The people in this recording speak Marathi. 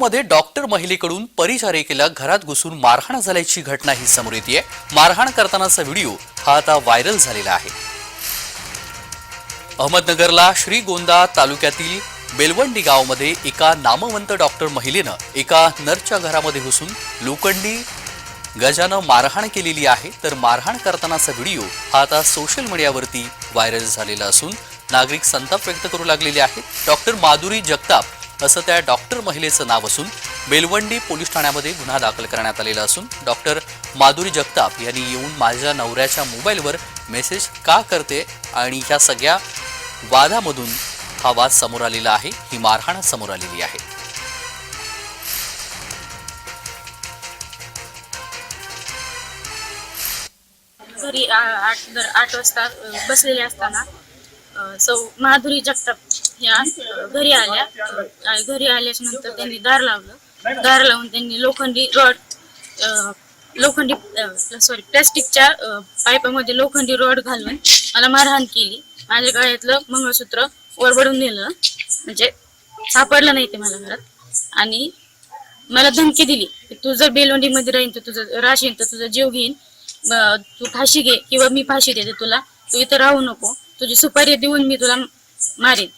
मध्ये डॉक्टर महिलेकडून परिचारिकेला घरात घुसून मारहाण झाल्याची घटना ही समोर येते मारहाण करतानाचा व्हिडिओ हा आता व्हायरल झालेला आहे. अहमदनगरला श्रीगोंदा तालुक्यातील बेलवंडी गावमध्ये एका नामवंत डॉक्टर महिलेनं एका नर्सच्या घरामध्ये घुसून लोखंडी गजानं मारहाण केलेली आहे. तर मारहाण करतानाचा व्हिडिओ हा आता सोशल मीडियावरती व्हायरल झालेला असून नागरिक संताप व्यक्त करू लागलेले आहेत. डॉक्टर माधुरी जगताप असं त्या डॉक्टर महिलेचं नाव असून बेलवंडी पोलीस ठाण्यामध्ये गुन्हा दाखल करण्यात आलेला असून डॉक्टर माधुरी जगताप यांनी येऊन माझ्या नवऱ्याच्या मोबाईलवर मेसेज का करते आणि ह्या सगळ्या वादामधून हा वाद समोर आलेला आहे ही मारहाण समोर आलेली आहे. घरी आठ आठ वाजता बसलेले असताना सौ माधुरी जगताप या घरी आल्या. घरी आल्याच्यानंतर त्यांनी दार लावलं. दार लावून त्यांनी लोखंडी रॉड लोखंडी सॉरी प्लॅस्टिकच्या पाईपामध्ये लोखंडी रॉड घालून मला मारहाण केली. माझ्या गळ्यातलं मंगळसूत्र ओरबडून नेलं. म्हणजे सापडलं नाही ते मला घरात. आणि मला धमकी दिली तू जर बेलवंडीमध्ये राहीन तर तुझं राशीन तर तुझा जीव घेईन. तू फाशी घे किंवा मी फाशी देते तुला. तू इथं राहू नको. तुझी सुपारी देऊन मी तुला मारेन.